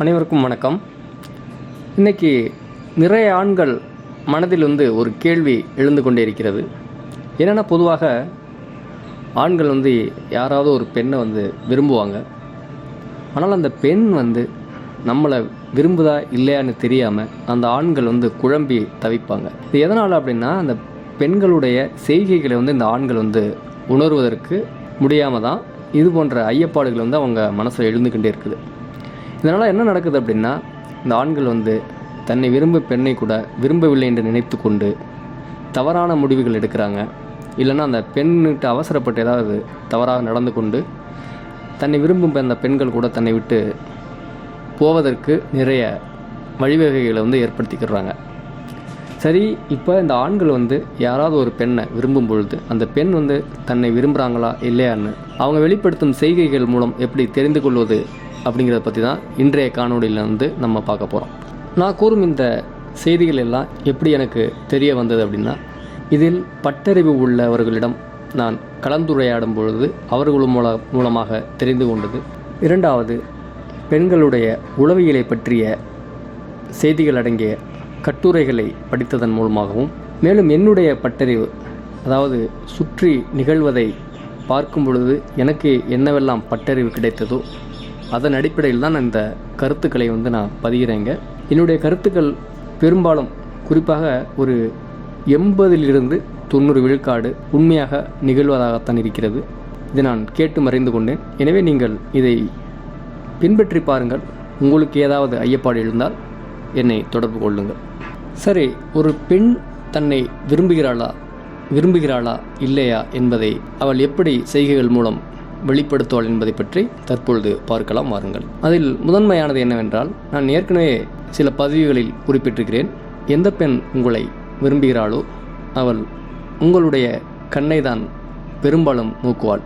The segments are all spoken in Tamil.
அனைவருக்கும் வணக்கம். இன்றைக்கி நிறைய ஆண்கள் மனதில் வந்து ஒரு கேள்வி எழுந்து கொண்டே இருக்கிறது. என்னென்னா பொதுவாக ஆண்கள் வந்து யாராவது ஒரு பெண்ணை வந்து விரும்புவாங்க. ஆனால் அந்த பெண் வந்து நம்மளை விரும்புதா இல்லையான்னு தெரியாமல் அந்த ஆண்கள் வந்து குழம்பி தவிப்பாங்க. இது எதனால் அப்படின்னா அந்த பெண்களுடைய செய்கைகளை வந்து இந்த ஆண்கள் வந்து உணர்வதற்கு முடியாமல் தான் இது போன்ற ஐயப்பாடுகள் வந்து அவங்க மனசில் எழுந்துக்கிட்டே இருக்குது. இதனால் என்ன நடக்குது அப்படின்னா இந்த ஆண்கள் வந்து தன்னை விரும்ப பெண்ணை கூட விரும்பவில்லை என்று நினைத்து கொண்டு தவறான முடிவுகள் எடுக்கிறாங்க. இல்லைன்னா அந்த பெண்ணுகிட்ட அவசரப்பட்டு ஏதாவது தவறாக நடந்து கொண்டு தன்னை விரும்பும் அந்த பெண்கள் கூட தன்னை விட்டு போவதற்கு நிறைய வழிவகைகளை வந்து ஏற்படுத்திக்கிறாங்க. சரி இப்போ இந்த ஆண்கள் வந்து யாராவது ஒரு பெண்ணை விரும்பும் பொழுது அந்த பெண் வந்து தன்னை விரும்புகிறாங்களா இல்லையான்னு அவங்க வெளிப்படுத்தும் செய்கைகள் மூலம் எப்படி தெரிந்து கொள்வது அப்படிங்கிறத பற்றி தான் இன்றைய காணொளியில் வந்து நம்ம பார்க்க போகிறோம் நான் கூறும் இந்த செய்திகள் எல்லாம் எப்படி எனக்கு தெரிய வந்தது அப்படின்னா இதில் பட்டறிவு உள்ளவர்களிடம் நான் கலந்துரையாடும் பொழுது அவர்கள் மூல மூலமாக தெரிந்து கொண்டது. இரண்டாவது பெண்களுடைய உளவியலை பற்றிய செய்திகள் அடங்கிய கட்டுரைகளை படித்ததன் மூலமாகவும் மேலும் என்னுடைய பட்டறிவு அதாவது சுற்றி நிகழ்வதை பார்க்கும் பொழுது எனக்கு என்னவெல்லாம் பட்டறிவு கிடைத்ததோ அதன் அடிப்படையில் தான் இந்த கருத்துக்களை வந்து நான் பதிகிறேங்க. என்னுடைய கருத்துக்கள் பெரும்பாலும் குறிப்பாக ஒரு எண்பதிலிருந்து தொண்ணூறு விழுக்காடு உண்மையாக நிகழ்வதாகத்தான் இருக்கிறது. இதை நான் கேட்டு மறைந்து கொண்டேன். எனவே நீங்கள் இதை பின்பற்றி பாருங்கள். உங்களுக்கு ஏதாவது ஐயப்பாடு எழுந்தால் என்னை தொடர்பு கொள்ளுங்கள். சரி ஒரு பெண் தன்னை விரும்புகிறாளா விரும்புகிறாளா இல்லையா என்பதை அவள் எப்படி செய்கைகள் மூலம் வெளிப்படுத்துவாள் என்பதை பற்றி தற்பொழுது பார்க்கலாம் வாருங்கள். அதில் முதன்மையானது என்னவென்றால் நான் ஏற்கனவே சில பதிவுகளில் குறிப்பிட்டிருக்கிறேன். எந்த பெண் உங்களை விரும்புகிறாளோ அவள் உங்களுடைய கண்ணை தான் பெரும்பாலும் நோக்குவாள்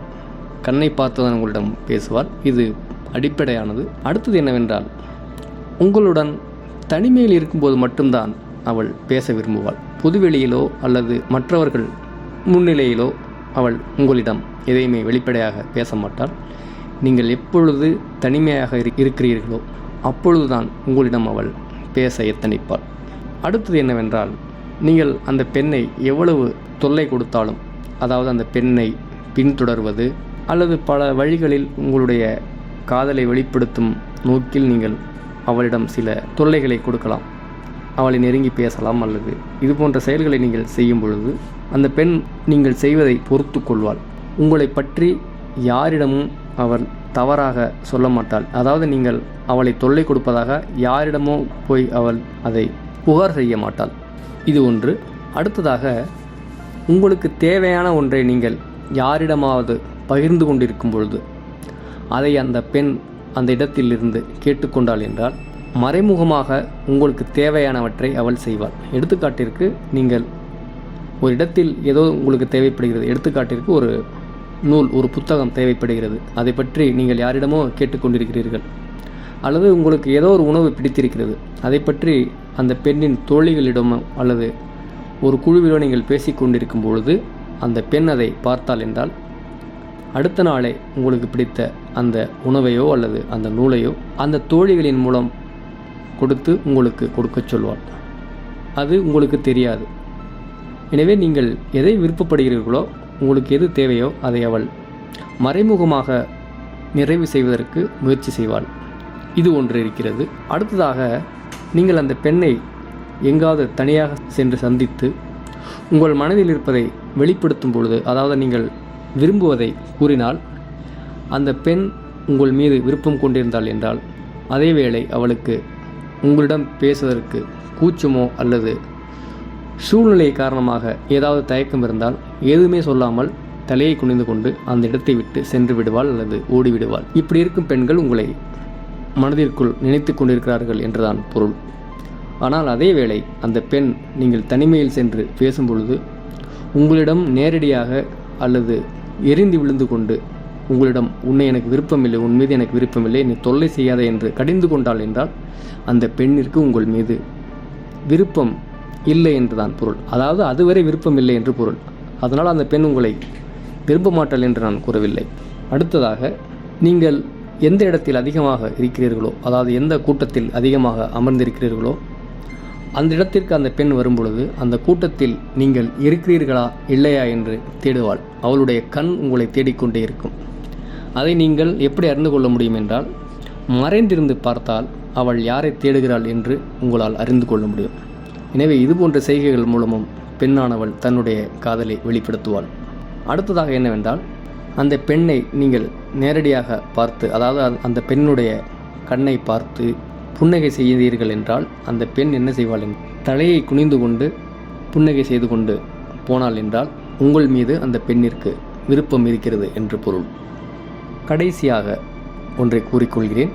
கண்ணை பார்த்துதான் உங்களிடம் பேசுவாள். இது அடிப்படையானது. அடுத்தது என்னவென்றால் உங்களுடன் தனிமையில் இருக்கும்போது மட்டும்தான் அவள் பேச விரும்புவாள். பொதுவெளியிலோ அல்லது மற்றவர்கள் முன்னிலையிலோ அவள் உங்களிடம் எதையுமே வெளிப்படையாக பேச மாட்டாள் நீங்கள் எப்பொழுது தனிமையாக இரு- இருக்கிறீர்களோ அப்பொழுதுதான் உங்களிடம் அவள் பேச எத்தனிப்பாள். அடுத்தது என்னவென்றால் நீங்கள் அந்த பெண்ணை எவ்வளவு தொல்லை கொடுத்தாலும் அதாவது அந்த பெண்ணை பின்தொடர்வது அல்லது பல வழிகளில் உங்களுடைய காதலை வெளிப்படுத்தும் நோக்கில் நீங்கள் அவளிடம் சில தொல்லைகளை கொடுக்கலாம். அவளை நெருங்கி பேசலாம் அல்லது இது போன்ற செயல்களை நீங்கள் செய்யும் பொழுது அந்த பெண் நீங்கள் செய்வதை பொறுத்து கொள்வாள். உங்களை பற்றி யாரிடமும் அவள் தவறாக சொல்ல மாட்டாள். அதாவது நீங்கள் அவளை தொல்லை கொடுப்பதாக யாரிடமோ போய் அவள் அதை புகார் செய்ய மாட்டாள். இது ஒன்று. அடுத்ததாக உங்களுக்கு தேவையான ஒன்றை நீங்கள் யாரிடமாவது பகிர்ந்து கொண்டிருக்கும் பொழுது அதை அந்த பெண் அந்த இடத்திலிருந்து கேட்டுக்கொண்டாள் என்றால் மறைமுகமாக உங்களுக்கு தேவையானவற்றை அவள் செய்வாள். எடுத்துக்காட்டிற்கு நீங்கள் ஒரு இடத்தில் ஏதோ உங்களுக்கு தேவைப்படுகிறது. எடுத்துக்காட்டிற்கு ஒரு நூல் ஒரு புத்தகம் தேவைப்படுகிறது. அதை பற்றி நீங்கள் யாரிடமோ கேட்டுக்கொண்டிருக்கிறீர்கள். அல்லது உங்களுக்கு ஏதோ ஒரு உணவு பிடித்திருக்கிறது. அதை பற்றி அந்த பெண்ணின் தோழிகளிடமோ அல்லது ஒரு குழுவிலோ நீங்கள் பேசிக்கொண்டிருக்கும் பொழுது அந்த பெண் அதை பார்த்தாள் என்றால் அடுத்த நாளே உங்களுக்கு பிடித்த அந்த உணவையோ அல்லது அந்த நூலையோ அந்த தோழிகளின் மூலம் கொடுத்து உங்களுக்கு கொடுக்கச் சொல்வாள் அது உங்களுக்கு தெரியாது. எனவே நீங்கள் எதை விருப்பப்படுகிறீர்களோ உங்களுக்கு எது தேவையோ அதை அவள் மறைமுகமாக நிறைவு செய்வதற்கு முயற்சி செய்வாள். இது ஒன்று இருக்கிறது. அடுத்ததாக நீங்கள் அந்த பெண்ணை எங்காவது தனியாக சென்று சந்தித்து உங்கள் மனதில் இருப்பதை வெளிப்படுத்தும் பொழுது அதாவது நீங்கள் விரும்புவதை கூறினால் அந்த பெண் உங்கள் மீது விருப்பம் கொண்டிருந்தாள் என்றால் அதேவேளை அவளுக்கு உங்களிடம் பேசுவதற்கு கூச்சமோ அல்லது சூழ்நிலை காரணமாக ஏதாவது தயக்கம் இருந்தால் எதுவுமே சொல்லாமல் தலையை குனிந்து கொண்டு அந்த இடத்தை விட்டு சென்று விடுவாள் அல்லது ஓடிவிடுவாள். இப்படி இருக்கும் பெண்கள் உங்களை மனதிற்குள் நினைத்து கொண்டிருக்கிறார்கள் என்றுதான் பொருள். ஆனால் அதே வேளை அந்த பெண் நீங்கள் தனிமையில் சென்று பேசும்பொழுது உங்களிடம் நேரடியாக அல்லது எரிந்து விழுந்து கொண்டு உங்களிடம் உன்னை எனக்கு விருப்பமில்லை உன் மீது எனக்கு விருப்பமில்லை நீ தொல்லை செய்யாத என்று கடிந்து கொண்டாள் என்றால் அந்த பெண்ணிற்கு உங்கள் மீது விருப்பம் இல்லை என்றுதான் பொருள். அதாவது அதுவரை விருப்பம் இல்லை என்று பொருள். அதனால் அந்த பெண் உங்களை விரும்ப மாட்டாள் என்று நான் கூறவில்லை. அடுத்ததாக நீங்கள் எந்த இடத்தில் அதிகமாக இருக்கிறீர்களோ அதாவது எந்த கூட்டத்தில் அதிகமாக அமர்ந்திருக்கிறீர்களோ அந்த இடத்திற்கு அந்த பெண் வரும்பொழுது அந்த கூட்டத்தில் நீங்கள் இருக்கிறீர்களா இல்லையா என்று தேடுவாள். அவளுடைய கண் உங்களை தேடிக்கொண்டே இருக்கும். அதை நீங்கள் எப்படி அறிந்து கொள்ள முடியும் என்றால் மறைந்திருந்து பார்த்தால் அவள் யாரை தேடுகிறாள் என்று உங்களால் அறிந்து கொள்ள முடியும். எனவே இதுபோன்ற செய்கைகள் மூலமும் பெண்ணானவள் தன்னுடைய காதலை வெளிப்படுத்துவாள். அடுத்ததாக என்னவென்றால் அந்த பெண்ணை நீங்கள் நேரடியாக பார்த்து அதாவது அந்த- அந்த பெண்ணுடைய கண்ணை பார்த்து புன்னகை செய்தீர்கள் என்றால் அந்த பெண் என்ன செய்வாள் தலையை குனிந்து கொண்டு புன்னகை செய்து கொண்டு போனாள் என்றால் உங்கள் மீது அந்த பெண்ணிற்கு விருப்பம் இருக்கிறது என்று பொருள். கடைசியாக ஒன்றை கூறிக்கொள்கிறேன்.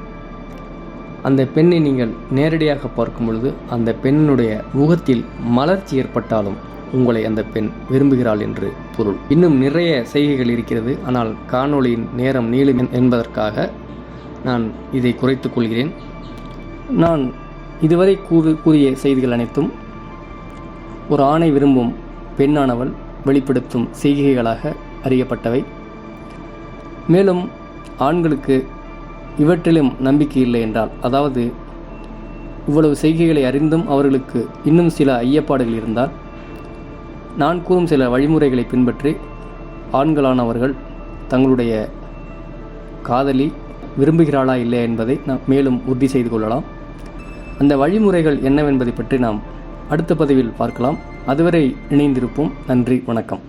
அந்த பெண்ணை நீங்கள் நேரடியாக பார்க்கும் பொழுது அந்த பெண்ணுடைய முகத்தில் மலர்ச்சி ஏற்பட்டாலும் உங்களை அந்த பெண் விரும்புகிறாள் என்று பொருள். இன்னும் நிறைய செய்கைகள் இருக்கிறது. ஆனால் காணொளியின் நேரம் நீளும் என்பதற்காக நான் இதை குறைத்து கொள்கிறேன். நான் இதுவரை கூறு கூறிய செய்திகள் அனைத்தும் ஒரு ஆணை விரும்பும் பெண்ணானவள் வெளிப்படுத்தும் செய்கைகளாக அறியப்பட்டவை. மேலும் ஆண்களுக்கு இவற்றிலும் நம்பிக்கை இல்லை என்றால் அதாவது இவ்வளவு செய்கைகளை அறிந்தும் அவர்களுக்கு இன்னும் சில ஐயப்பாடுகள் இருந்தால் நான் கூறும் சில வழிமுறைகளை பின்பற்றி ஆண்களானவர்கள் தங்களுடைய காதலி விரும்புகிறாளா இல்லையா என்பதை நாம் மேலும் உறுதி செய்து கொள்ளலாம். அந்த வழிமுறைகள் என்னவென்பதை பற்றி நாம் அடுத்த பதிவில் பார்க்கலாம். அதுவரை இணைந்திருப்போம். நன்றி வணக்கம்.